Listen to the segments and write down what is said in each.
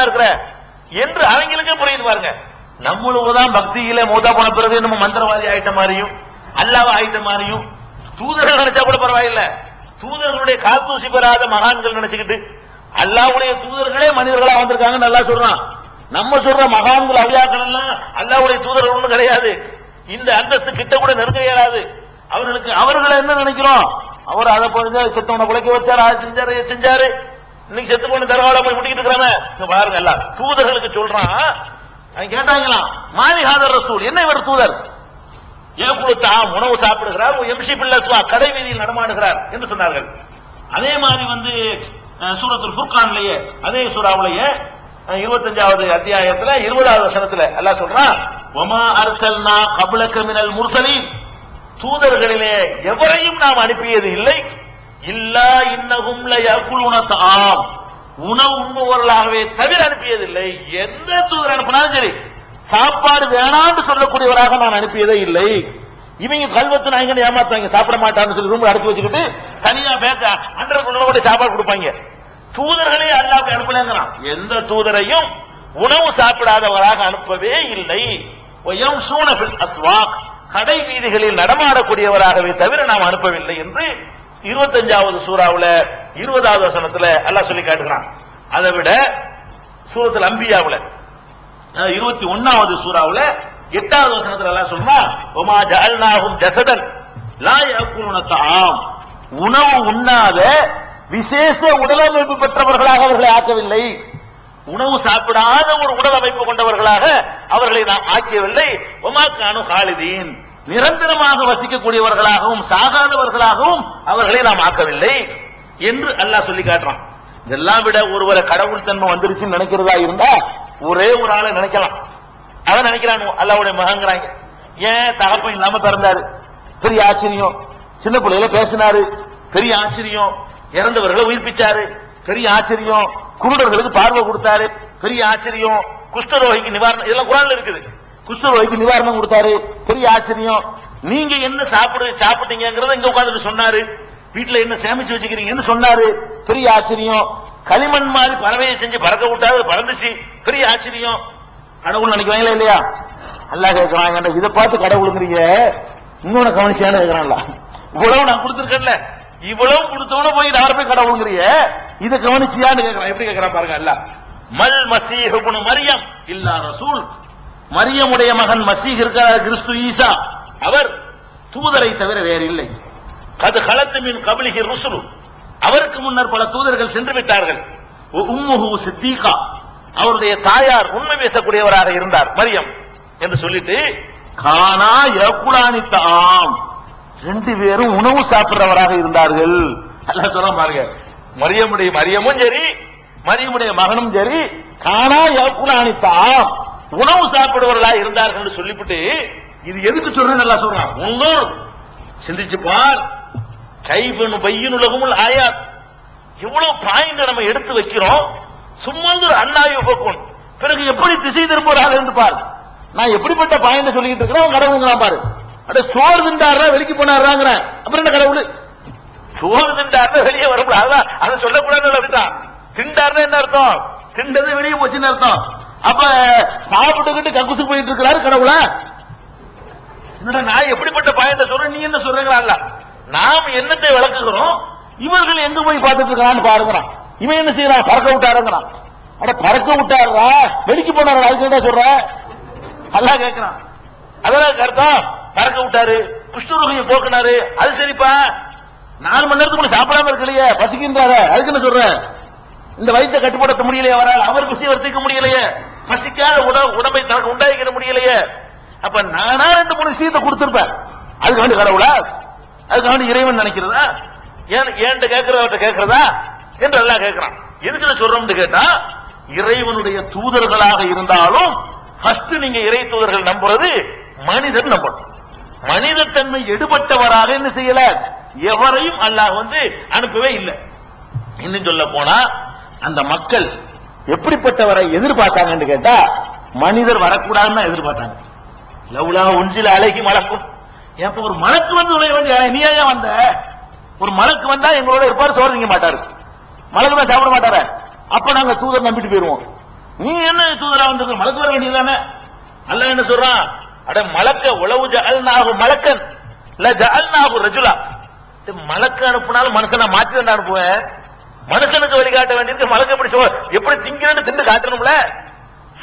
தெரியாம இருக்கிற? என்று அவங்களுக்கே புரியுது பாருங்க. நம்மளுக்கு தான் பக்தியில மூத்தா போன பிறகு நம்ம மந்திரவாதி ஆயிட்ட மாதிரியும் அல்லாஹ் ஆயிட்ட மாதிரியும் தூதர்கள் நினைச்சா கூட பரவாயில்ல. தூதர்களுடைய காத்தூசி பெறாத மகான்கள் நினைச்சுக்கிட்டு அல்லாவுடைய தூதர்களே மனிதர்களா வந்திருக்காங்க நல்லா சொல்றான். நம்ம சொல்ற மகான்கள் அவியாக்கள் எல்லாம் அல்லாஹ்வுடைய தூதர்கள் ஒண்ணும் கிடையாது. இந்த அந்தஸ்து கிட்ட கூட நெருங்க இயலாது. அவர்களுக்கு அவர்களை என்ன நினைக்கிறோம்? அவர் அதை புரிஞ்சா செத்தவனை குலைக்க வச்சாரு அதை செஞ்சாரு செஞ்சாரு. இன்னைக்கு செத்து போன தரவால போய் முடிக்கிட்டு இருக்கிறவன். பாருங்க எல்லாம். தூதர்களுக்கு சொல்றான். கேட்டாங்களாம் மாலி ஹாதர் ரசூல் என்ன இவர் தூதர்? ஏகுலத்தா உணவு சாப்பிடுகிறார் எம்சி சுவா கடை வீதியில் நடமாடுகிறார் என்று சொன்னார்கள். அதே மாதிரி வந்து சூரத்துல் ஃபுர்கான்லயே அதே சூறாவிலேயே இருபத்தஞ்சாவது அத்தியாயத்துல இருபதாவது வசனத்துல எல்லாம் சொல்றான் ஒமா அரசல்னா கபலக மினல் முர்சலின். தூதர்களிலே எவரையும் நாம் அனுப்பியது இல்லை. இல்லா இன்னகும் லயகுலுன உணவு உண்பவர்களாகவே தவிர அனுப்பியதில்லை. எந்த தூதர் அனுப்பினாலும் சரி சாப்பாடு வேணாம்னு சொல்லக்கூடியவராக நான் அனுப்பியதே இல்லை. இவங்க கல்வத்து நாயகன் ஏமாத்தாங்க சாப்பிட மாட்டான்னு சொல்லி ரூம் அடைச்சு வச்சுக்கிட்டு தனியா பேச அண்டர் கூட சாப்பாடு கொடுப்பாங்க. தூதர்களே அல்லாஹ் அனுப்பலங்கிறான். எந்த தூதரையும் உணவு சாப்பிடாதவராக அனுப்பவே இல்லை. சூனபில் அஸ்வாக் கடை வீதிகளில் நடமாடக்கூடியவராகவே தவிர நாம் அனுப்பவில்லை என்று இருபத்தஞ்சாவது சூறாவுல இருபதாவது வசனத்துல அல்லாஹ் சொல்லி காட்டுகிறான். அதை விட சூரத்தில் அம்பியாவுல இருபத்தி ஒன்னாவது சூறாவுல எட்டாவது வசனத்துல எல்லாம் சொல்றா ஒமா ஜஅல்நாஹும் ஜசதன் லா அக்குணத்தாம் உணவு உண்ணாத விசேஷ உடலமைப்பு பெற்றவர்களாக அவர்களை ஆக்கவில்லை. உணவு சாப்பிடாத ஒரு உடல் அமைப்பு கொண்டவர்களாக அவர்களை நாம் ஆக்கியவில்லை. ஒமாக்கானு காலிதீன் நிரந்தரமாக வசிக்கக்கூடியவர்களாகவும் சாகாதவர்களாகவும் அவர்களை நாம் ஆக்கவில்லை என்று அல்லாஹ் சொல்லி காட்டுறான். இதெல்லாம் விட ஒருவரை கடவுள் தன்மை வந்துருச்சுன்னு நினைக்கிறதா இருந்தா ஒரே ஒரு ஆளை நினைக்கலாம். அவன் நினைக்கிறான் அல்லாவுடைய மகங்கிறாங்க ஏன் தகப்பன் இல்லாம பிறந்தாரு? பெரிய ஆச்சரியம். சின்ன பிள்ளையில பேசினாரு. பெரிய ஆச்சரியம். இறந்தவர்களை உயிர்ப்பிச்சாரு. பெரிய ஆச்சரியம். குருடர்களுக்கு பார்வை கொடுத்தாரு. பெரிய ஆச்சரியம். குஷ்டரோகிக்கு நிவாரணம். இதெல்லாம் குரான்ல இருக்குது. குஷ்டரோகிக்கு நிவாரணம் கொடுத்தாரு. பெரிய ஆச்சரியம். நீங்க என்ன சாப்பிடு சாப்பிட்டீங்கிறத இங்க உட்காந்துட்டு சொன்னாரு. வீட்டுல என்ன சேமிச்சு வச்சுக்கிறீங்கன்னு சொன்னாரு. பெரிய ஆச்சரியம். களிமண் மாதிரி பறவையை செஞ்சு பறக்க விட்டாரு. பறந்துச்சு. பெரிய ஆச்சரியம். கடவுள் நினைக்கிறாங்களா இல்லையா? நல்லா கேட்கிறாங்க இதை பார்த்து கடவுளுங்கிறீங்க இன்னொன்னு கவனிச்சியான்னு கேட்கிறான்ல. இவ்வளவு நான் கொடுத்துருக்கேன்ல. இவ்வளவு கொடுத்தவன போய் நான் போய் கடவுளுங்கிறிய. இதை கவனிச்சியான்னு கேட்கிறான். எப்படி கேட்கிறான் பாருங்க அல்ல மல் மசீஹ் மரியம் இல்லா ரசூல். மரியமுடைய மகன் மசீஹ் இருக்கிறார் கிறிஸ்து ஈசா. அவர் தூதரை தவிர வேறு இல்லை. அது களத்து மின் கபலிகி ருசுலு. அவருக்கு முன்னர் பல தூதர்கள் சென்று விட்டார்கள். உ- உம்முஹு சித்தீகா. அவருடைய தாயார் உண்மை பேசக்கூடியவராக இருந்தார் மரியம் என்று சொல்லிட்டு கானா யகுலானி தாம் ரெண்டு பேரும் உணவு சாப்பிடுறவராக இருந்தார்கள். அல்ல சொல்ல பாருங்க. மரியமுடைய மரியமும் சரி மரியமுடைய மகனும் சரி கானா யகுலானி தாம் உணவு சாப்பிடுவர்களாக இருந்தார்கள் சொல்லிவிட்டு இது எதுக்கு சொல்றேன்னு நல்லா சொல்றான் உன்னோர் சிந்திச்சு பார். கைபனு பையன் உலகமுல் ஆயாத். இவ்வளவு பாயிண்ட் நம்ம எடுத்து வைக்கிறோம். சும்மந்து அண்ணாயு பக்குன் பிறகு எப்படி திசை திரும்புறாரு என்று பார். நான் எப்படிப்பட்ட பாயிண்ட் சொல்லிட்டு இருக்கிறேன்? கடவுள் பாரு. அட சோறு திண்டாடுறா வெளிக்கு போனாடுறாங்கிறேன் அப்புறம் என்ன கடவுள்? சோறு திண்டாடுறா வெளியே வரக்கூடாது. அதை சொல்லக்கூடாது அப்படிதான் திண்டாடுறா என்ன அர்த்தம்? திண்டது வெளியே போச்சுன்னு அர்த்தம். அப்ப சாப்பிட்டுக்கிட்டு கக்குசு போயிட்டு இருக்கிறாரு கடவுளா. என்னடா நான் எப்படிப்பட்ட பயத்தை சொல்றேன்? நீ என்ன சொல்றீங்களா நாம் என்னத்தை விளக்குகிறோம்? இவர்கள் எங்க போய் பார்த்துட்டு இருக்கான்னு பாருங்கிறான் இவன் என்ன செய்யறான்? பறக்க விட்டாருங்கிறான் அட பறக்க விட்டாருடா. வெடிக்க போனாரு அதுக்கு என்ன சொல்ற? நல்லா கேட்கிறான் அதெல்லாம் அர்த்தம் பறக்க விட்டாரு. குஷ்டரோகியை போக்குனாரு. அது சரிப்பா. நாலு மணி நேரத்துக்குள்ள சாப்பிடாம இருக்கலையே. பசிக்கின்றாரு அதுக்கு என்ன சொல்ற? இந்த வயிற்றை கட்டுப்படுத்த முடியலையே அவரால். அவர் பசி வர்த்திக்க முடியலையே. பசிக்காத உணவு உடம்பை தனக்கு உண்டாக்கிட முடியலையே. அப்ப நானா ரெண்டு மூணு விஷயத்தை கொடுத்திருப்பேன். அதுக்கு வேண்டி கடவுளா? அதுக்கு வேண்டி இறைவன் நினைக்கிறதா? ஏன் ஏன்ட்ட கேட்கறவர்கிட்ட கேட்கறதா? என்று எல்லாம் கேட்கிறான். எதுக்கு சொல்றோம்னு கேட்டா இறைவனுடைய தூதர்களாக இருந்தாலும் ஃபர்ஸ்ட் நீங்க இறை தூதர்கள் நம்புறது மனிதன் நம்பணும். மனிதத்தன்மை எடுபட்டவராக என்ன செய்யல? எவரையும் அல்லாஹ் வந்து அனுப்பவே இல்லை. இன்னும் சொல்ல போனா அந்த மக்கள் எப்படிப்பட்டவரை எதிர்பார்த்தாங்கன்னு கேட்டா மனிதர் வரக்கூடாதுன்னு தான் எதிர்பார்த்தாங்க. லவ்லா உஞ்சில அழகி மலக்கும் ஏன் ஒரு மலக்கு வந்து உடைய வேண்டிய நீ ஏன் வந்த? ஒரு மலக்கு வந்தா எங்களோட இருப்பாரு சோறு திங்க மாட்டாரு. மலக்கு தான் சாப்பிட மாட்டாரு. அப்ப நாங்க தூதர் நம்பிட்டு போயிருவோம். நீ என்ன தூதரா வந்திருக்க? மலக்கு வர வேண்டியதானே அல்ல என்ன சொல்றான்? அட மலக்க உளவு ஜஅல்நாஹு மலக்கன். ல ஜஅல்நாஹு ரஜுலா. மலக்கு மலக்க அனுப்புனாலும் மனுஷனை மாற்றி தான் அனுப்புவேன். மனுஷனுக்கு வழிகாட்ட வேண்டியது மலக்க எப்படி சொல் எப்படி திங்கிறன்னு திண்டு காட்டணும்ல?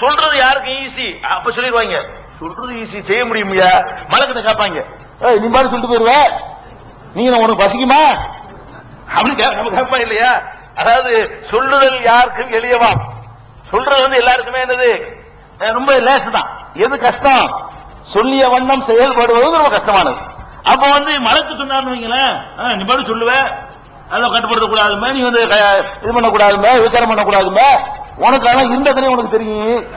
சொல்றது யாருக்கு ஈஸி அப்ப சொல்லிடுவாங்க. சொல்றது ஈஸி செய்ய முடியுமையா? மலக்கிட்ட கேட்பாங்க. நீ பாரு சொல்லிட்டு போயிருவ? நீங்க உனக்கு பசிக்குமா? அப்படி கேட்பா இல்லையா? அதாவது சொல்லுதல் யாருக்கும் எளியவா? சொல்றது வந்து எல்லாருக்குமே என்னது? ரொம்ப லேசு தான் எது கஷ்டம்? சொல்லிய வண்ணம் செயல்படுவது ரொம்ப கஷ்டமானது. அப்ப வந்து மலக்கு சொன்னார்னு வைங்களேன். நீ பாரு சொல்லுவேன் அதெல்லாம் கட்டுப்படுத்த கூடாதுமே நீ வந்து க- இது பண்ணக்கூடாதுமே விசாரம் பண்ணக்கூடாதுமே. உனக்கு ஆனா இருந்ததுனே உனக்கு தெரியும்.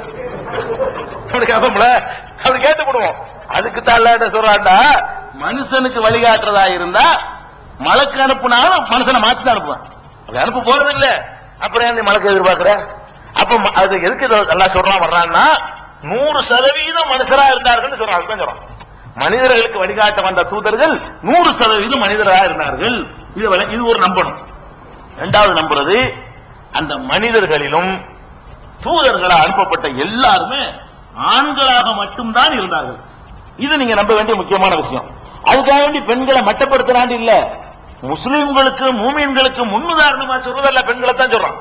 அப்படி கேட்போம்ல அப்படி கேட்டுப்படுவோம் அதுக்கு தான் சொல்றாண்டா மனுஷனுக்கு வழிகாட்டுறதா இருந்தா மலக்கு அனுப்புனாலும் மனுஷனை மாத்தி தான் அனுப்புவேன். அப்படி அனுப்ப போறது இல்ல. அப்புறம் ஏன் நீ மலக்கு எதிர்பார்க்கிற? அப்ப அது எதுக்கு இதை எல்லாம் சொல்றான் வர்றான்னா நூறு சதவீதம் மனுஷரா இருந்தார்கள் சொல்றான். அதுதான் சொல்றான். மனிதர்களுக்கு வழிகாட்ட வந்த தூதர்கள் நூறு சதவீதம் மனிதராக இருந்தார்கள். இது இது ஒரு நம்பணும். இரண்டாவது நம்புறது அந்த மனிதர்களிலும் தூதர்களா அனுப்பப்பட்ட எல்லாருமே ஆண்களாக மட்டும்தான் இருந்தார்கள். இது நீங்க நம்ப வேண்டிய முக்கியமான விஷயம். அதுக்காக வேண்டி பெண்களை மட்டப்படுத்துறாண்டு இல்ல. முஸ்லிம்களுக்கு மூமின்களுக்கு முன்னுதாரணமா சொல்றதல்ல பெண்களை தான் சொல்றான்.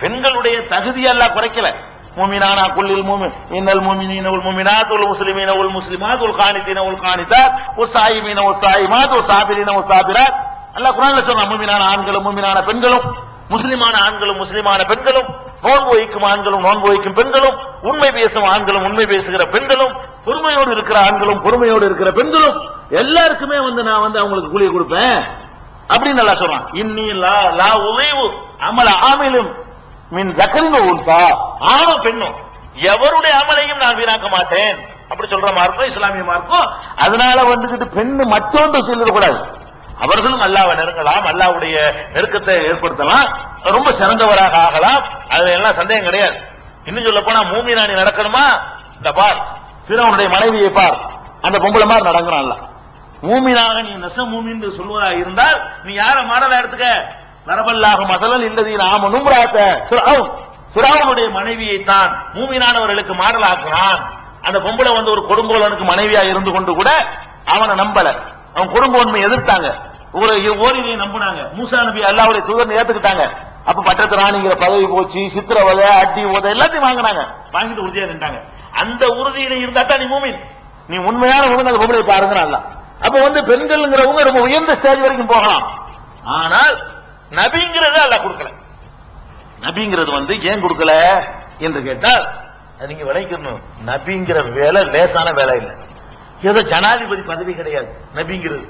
பெண்களுடைய தகுதி எல்லாம் குறைக்கல. மூமினானா குல்லில் மூமி இன்னல் மூமினீன உல் மூமினாத் உல் முஸ்லிமீன உல் முஸ்லிமாத் உல் கானிதீன உல் கானிதாத் உல் சாயிமீன உல் சாயிமாத் உல் சாபிரீன உல் சாபிராத். அல்லாஹ் குர்ஆன்ல சொல்றான் மூமினான ஆண்களும் மூமினான பெண்களும் முஸ்லிமான ஆண்களும் முஸ்லிமான பெண்களும் நோன்பு வைக்கும் ஆண்களும் நோன்பு வைக்கும் பெண்களும் உண்மை பேசும் ஆண்களும் உண்மை பேசுகிற பெண்களும் பொறுமையோடு இருக்கிற ஆண்களும் பொறுமையோடு இருக்கிற பெண்களும் எல்லாருக்குமே வந்து நான் வந்து அவங்களுக்கு கூலி கொடுப்பேன். அப்படின்னு நல்லா சொல்றான் இன்னி லா லா உழைவு அமல ஆமிலும் மின் ஜக்கரின் உள்தா ஆணும் பெண்ணும் எவருடைய அமலையும் நான் வீணாக்க மாட்டேன். அப்படி சொல்ற மார்க்கம் இஸ்லாமிய மார்க்கம் அதனால வந்துகிட்டு பெண்ணு மற்றொன்று சொல்லிடக்கூடாது அவர்களும் அல்லாவை நெருங்கலாம் அல்லாவுடைய நெருக்கத்தை ஏற்படுத்தலாம். ரொம்ப சிறந்தவராக ஆகலாம். அதுல எல்லாம் சந்தேகம் கிடையாது. இன்னும் சொல்ல போனா மூமினானி நடக்கணுமா? இந்த பார் பிறவனுடைய மனைவியை பார். அந்த பொம்பளை மாதிரி நடங்கிறான்ல மூமினாக நீ நெச மூமின்னு சொல்வதா இருந்தால் நீ யார மாடலா எடுத்துக்க? வரபல்லாக மதலல் இல்லதி நாம நும்ராத்த சுராவனுடைய மனைவியை தான் மூமினானவர்களுக்கு மாடலாக்குறான் அந்த பொம்பளை வந்து ஒரு கொடுங்கோலனுக்கு மனைவியா இருந்து கொண்டு கூட அவனை நம்பல. அவன் உண்மை எதிர்த்தாங்க. ஒரு ஓரினை நம்பினாங்க. மூசா நபி அல்லாவுடைய தூதர் ஏத்துக்கிட்டாங்க. அப்ப பட்டத்து ராணிங்கிற பதவி போச்சு சித்திரவதை அட்டி ஓதை எல்லாத்தையும் வாங்கினாங்க. வாங்கிட்டு உறுதியா நின்றாங்க அந்த உறுதியில இருந்தா தான் நீ மூமின். நீ உண்மையான மூமின் அந்த பொம்பளை பாருங்க அல்ல. அப்ப வந்து பெண்கள்ங்கிறவங்க ரொம்ப உயர்ந்த ஸ்டேஜ் வரைக்கும் போகலாம். ஆனால் நபிங்கிறது அல்ல கொடுக்கல. நபிங்கிறது வந்து ஏன் கொடுக்கல? என்று கேட்டால் நீங்க விளைக்கணும் நபிங்கிற வேலை லேசான வேலை இல்லை. ஏதோ ஜனாதிபதி பதவி கிடையாது. நபிங்கிறது.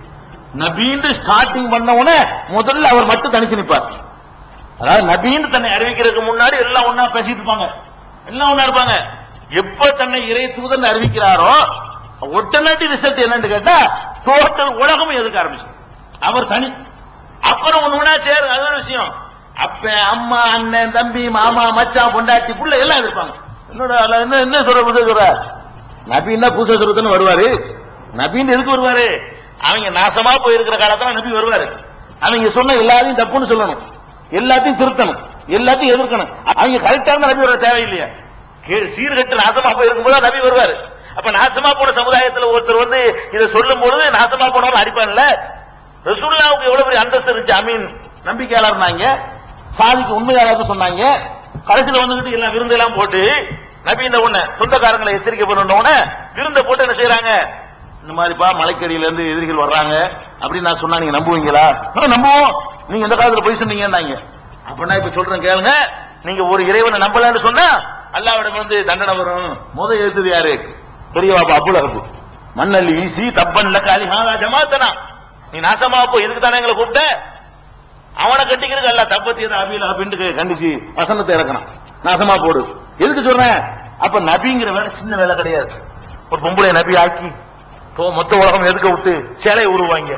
நபின்னு ஸ்டார்டிங் பண்ண உடனே முதல்ல அவர் மட்டும் தனிச்சு நிற்பார் அதாவது நபின்னு தன்னை அறிவிக்கிறதுக்கு முன்னாடி எல்லாம் ஒன்னா பேசிட்டு இருப்பாங்க. எல்லாம் ஒன்னா இருப்பாங்க. எப்ப தன்னை இறை தூதன் அறிவிக்கிறாரோ ஒட்டநாட்டி ரிசல்ட் என்னன்னு கேட்டா டோட்டல் உலகமும் எதுக்க ஆரம்பிச்சு. அவர் தனி. அப்புறம் ஒண்ணு சேர் சேரு அது ஒரு விஷயம். அப்ப அம்மா அண்ணன் தம்பி மாமா மச்சான் பொண்டாட்டி புள்ள எல்லாம் இருப்பாங்க என்னோட என்ன என்ன சொல்ற சொல்ற? நபின்னா பூசை சொல்றதுன்னு வருவாரு. நபின்னு எதுக்கு வருவாரு? அவங்க நாசமா போயிருக்கிற காலத்துல நபி வருவாரு. அவங்க சொன்ன எல்லாத்தையும் தப்புன்னு சொல்லணும். எல்லாத்தையும் திருத்தணும். எல்லாத்தையும் எதிர்க்கணும். அவங்க கரெக்டான நபி வர தேவையில்லையா. கீழ் சீர்கட்டு நாசமா போயிருக்கும் போது நபி வருவாரு. அப்ப நாசமா போன சமுதாயத்துல ஒருத்தர் வந்து இதை சொல்லும் பொழுது நாசமா போனவங்க அடிப்பான்ல? ரசூல்லாவுக்கு எவ்வளவு பெரிய அந்தஸ்து இருந்துச்சு? அமீன். நம்பிக்கையாளர் இருந்தாங்க சாதிக்கு உண்மையாளர் சொன்னாங்க. கடைசியில் வந்துகிட்டு எல்லாம் விருந்தெல்லாம் போட்டு நபி இந்த உடனே சொந்தக்காரங்களை எச்சரிக்கை பண்ண உடனே விருந்த போட்டு என்ன செய்யறாங்க இந்த மாதிரிப்பா மலைக்கடியில இருந்து எதிரிகள் வர்றாங்க. அப்படின்னு நான் சொன்னா நீங்க நம்புவீங்களா? நம்புவோம். நீங்க எந்த காலத்துல போய் சொன்னீங்கன்னாங்க. அப்படின்னா இப்ப சொல்றேன் கேளுங்க. நீங்க ஒரு இறைவனை நம்பலன்னு சொன்னா அல்லாவிடம் வந்து தண்டனை வரும். முத எழுத்துது யாரு? பெரிய பாப்பா அப்புல இருக்கு மண்ணல்லி வீசி தப்பன்ல காலி ஜமாத்தனா. நீ நாசமா போ இதுக்கு தானே எங்களை கூப்பிட்ட? அவனை கட்டிக்கிறது அல்ல தப்பத்தி அபில அப்படின்னு கண்டிச்சு வசனத்தை இறக்கணும் நாசமா போடு. எதுக்கு சொல்றேன்? அப்ப நபிங்கிற வேலை சின்ன வேலை கிடையாது. ஒரு பொம்பளை நபி ஆக்கி மொத்த உலகம் எதுக்க விட்டு சேலையை உருவாங்க